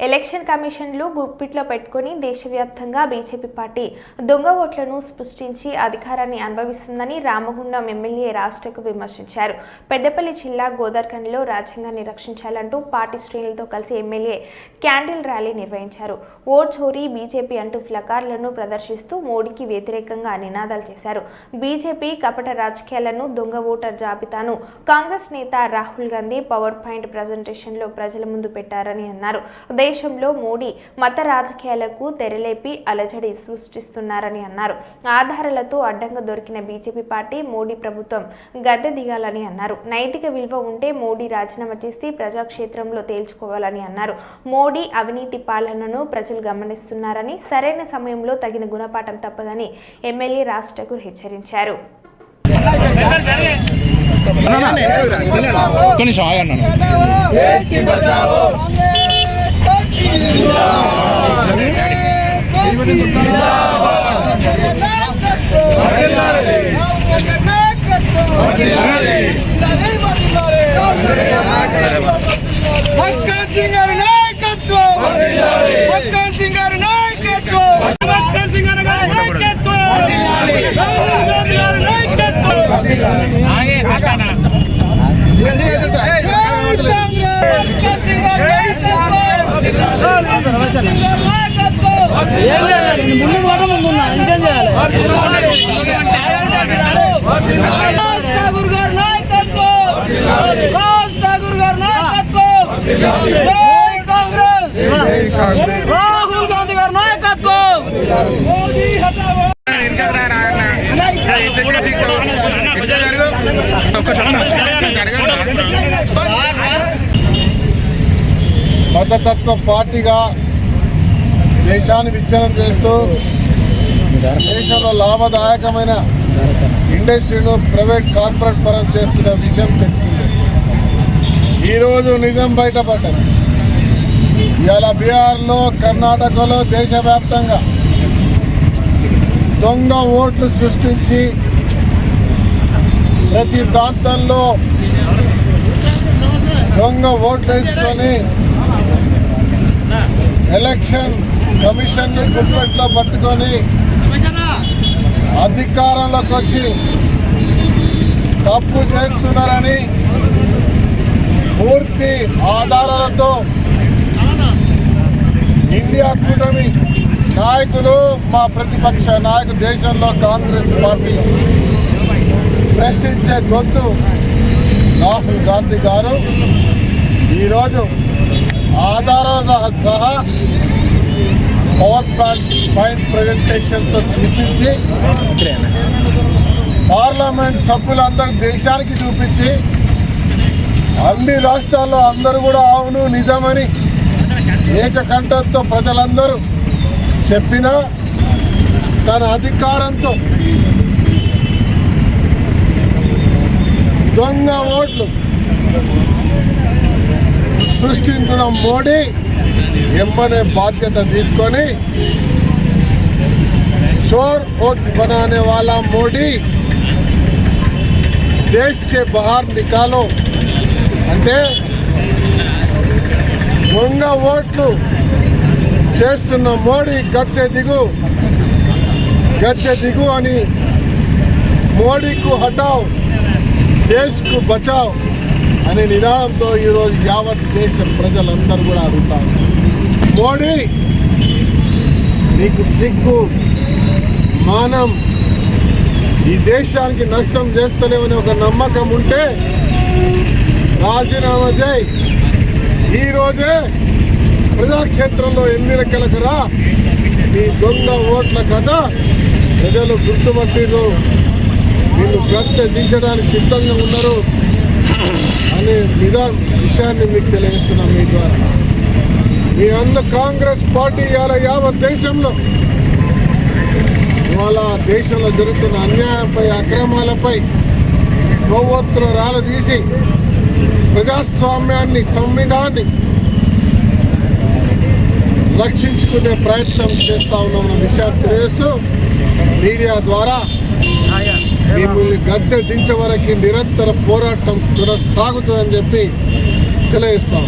Election కమిషన్లు గుప్పిట్లో పెట్టుకుని దేశవ్యాప్తంగా బీజేపీ పార్టీ దొంగ ఓట్లను సృష్టించి అధికారాన్ని అనుభవిస్తుందని రామగుండం ఎమ్మెల్యే రాష్ట్రకు విమర్శించారు. పెద్దపల్లి జిల్లా గోదార్ఖండ్లో రాజ్యాంగాన్ని రక్షించాలంటూ పార్టీ శ్రేణులతో కలిసి ఎమ్మెల్యే క్యాండిల్ ర్యాలీ నిర్వహించారు. ఓట్ చోరీ బీజేపీ అంటూ ఫ్లకార్లను ప్రదర్శిస్తూ మోడీకి వ్యతిరేకంగా నినాదాలు చేశారు. బీజేపీ కపట రాజకీయాలను దొంగ ఓటర్ జాబితాను కాంగ్రెస్ నేత రాహుల్ గాంధీ పవర్ పాయింట్ ప్రజెంటేషన్లో ప్రజల ముందు పెట్టారని అన్నారు. దేశంలో మోడీ మత రాజకీయాలకు తెరలేపి అలజడి సృష్టిస్తున్నారని అన్నారు. ఆధారాలతో అడ్డంగా దొరికిన బీజేపీ పార్టీ మోడీ ప్రభుత్వం గద్దె దిగాలని అన్నారు. నైతిక విలువ ఉంటే మోడీ రాజీనామా చేసి ప్రజాక్షేత్రంలో తేల్చుకోవాలని అన్నారు. మోడీ అవినీతి పాలనను ప్రజలు గమనిస్తున్నారని సరైన సమయంలో తగిన గుణపాఠం తప్పదని ఎమ్మెల్యే రాజ్ ఠాకూర్ హెచ్చరించారు ఆగన్నాను మక్కన్ సింగ్ గారి నాయకత్వం మక్కన్ సింగ్ గారి నాయకత్వం మక్కన్ సింగ్ గారి నాయకత్వం రాహుల్ గాంధీ గారి నాయకత్వం ఆగే సకానా ఠాగూర్ గారి రాహుల్ గాంధీ గారి నాయకత్వం. మతతత్వ పార్టీగా దేశాన్ని విచ్ఛిన్నం చేస్తూ దేశంలో లాభదాయకమైన ఇండస్ట్రీను ప్రైవేట్ కార్పొరేట్ పరం చేస్తున్న విషయం తెలిసిందే. ఈరోజు నిజం బయటపడ్డది. ఇవాళ బీహార్లో కర్ణాటకలో దేశవ్యాప్తంగా దొంగ ఓట్లు సృష్టించి ప్రతి ప్రాంతంలో దొంగ ఓట్లు వేసుకొని ఎలక్షన్ కమిషన్ని గుప్పెట్లో పట్టుకొని అధికారంలోకి వచ్చి తప్పు చేస్తున్నారని పూర్తి ఆధారాలతో ఇండియా కూటమి నాయకులు మా ప్రతిపక్ష నాయకు దేశంలో కాంగ్రెస్ పార్టీ ప్రశ్నించే గొంతు రాహుల్ గాంధీ గారు. ఈరోజు ఆధారాలతో సహా పవర్ పాయింట్ పాయింట్ ప్రజెంటేషన్తో చూపించి పార్లమెంట్ సభ్యులందరూ దేశానికి చూపించి అన్ని రాష్ట్రాల్లో అందరూ కూడా అవును నిజమని ఏకకంఠంతో ప్రజలందరూ చెప్పినా తన అధికారంతో దొంగ ఓట్లు సృష్టించిన మోడీ ఎంబనే బాధ్యత తీసుకొని चोर वोट बनाने वाला मोदी देश से बाहर निकालो అంటే దొంగ ఓట్లు చేస్తున్న మోడీ గద్దె దిగు గద్దె దిగు అని మోడీకు హటావ్ దేశ్కు బచావ్ అనే నినాదంతో ఈరోజు యావత్ దేశ ప్రజలందరూ కూడా అడుగుతారు మోడీ నీకు సిగ్గు మానం ఈ దేశానికి నష్టం చేస్తలేమని ఒక నమ్మకం ఉంటే రాజీనామా చేయి. ఈరోజే ప్రజాక్షేత్రంలో ఎన్నికలకు రా ఈ దొంగ ఓట్ల కథ ప్రజలు గుర్తుపట్టిరు వీళ్ళు గద్దె దించడానికి సిద్ధంగా ఉన్నారు. అనే విధా విషయాన్ని మీకు తెలియజేస్తున్నాం మీ ద్వారా. మీ అన్న కాంగ్రెస్ పార్టీ ఇవాళ యావత్ దేశంలో ఇవాళ దేశంలో జరుగుతున్న అన్యాయంపై అక్రమాలపై కొవ్వొత్తులు రాలదీసి ప్రజాస్వామ్యాన్ని సంవిధాన్ని రక్షించుకునే ప్రయత్నం చేస్తా ఉన్నామన్న విషయాన్ని తెలియజేస్తూ మీడియా ద్వారా మిమ్మల్ని గద్దె దించే వరకు నిరంతర పోరాటం కొనసాగుతుందని చెప్పి తెలియజేస్తాం